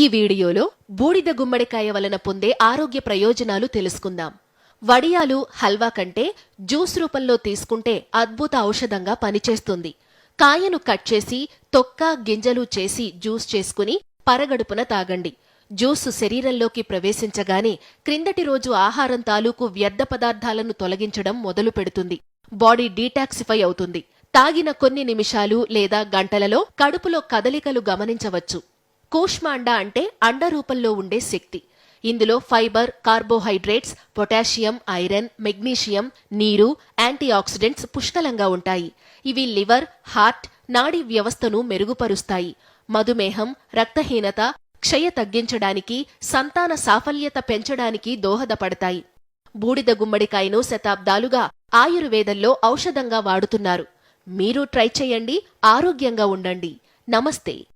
ఈ వీడియోలో బూడిద గుమ్మడికాయ వలన పొందే ఆరోగ్య ప్రయోజనాలు తెలుసుకుందాం. వడియాలు హల్వా కంటే జ్యూస్ రూపంలో తీసుకుంటే అద్భుత ఔషధంగా పనిచేస్తుంది. కాయను కట్ చేసి తొక్క గింజలు చేసి జ్యూస్ చేసుకుని పరగడుపున తాగండి. జ్యూస్ శరీరంలోకి ప్రవేశించగానే క్రిందటి రోజు ఆహారం తాలూకు వ్యర్థ పదార్థాలను తొలగించడం మొదలు పెడుతుంది. బాడీ డీటాక్సిఫై అవుతుంది. తాగిన కొన్ని నిమిషాలు లేదా గంటలలో కడుపులో కదలికలు గమనించవచ్చు. కూష్మాండ అంటే అండ రూపంలో ఉండే శక్తి. ఇందులో fibre carbohydrates potassium iron magnesium నీరు యాంటీ ఆక్సిడెంట్స్ పుష్కలంగా ఉంటాయి. ఇవి లివర్ హార్ట్ నాడీ వ్యవస్థను మెరుగుపరుస్తాయి. మధుమేహం రక్తహీనత క్షయ తగ్గించడానికి సంతాన సాఫల్యత పెంచడానికి దోహదపడతాయి. బూడిద గుమ్మడికాయను శతాబ్దాలుగా ఆయుర్వేదంలో ఔషధంగా వాడుతున్నారు. మీరు ట్రై చేయండి ఆరోగ్యంగా ఉండండి. నమస్తే.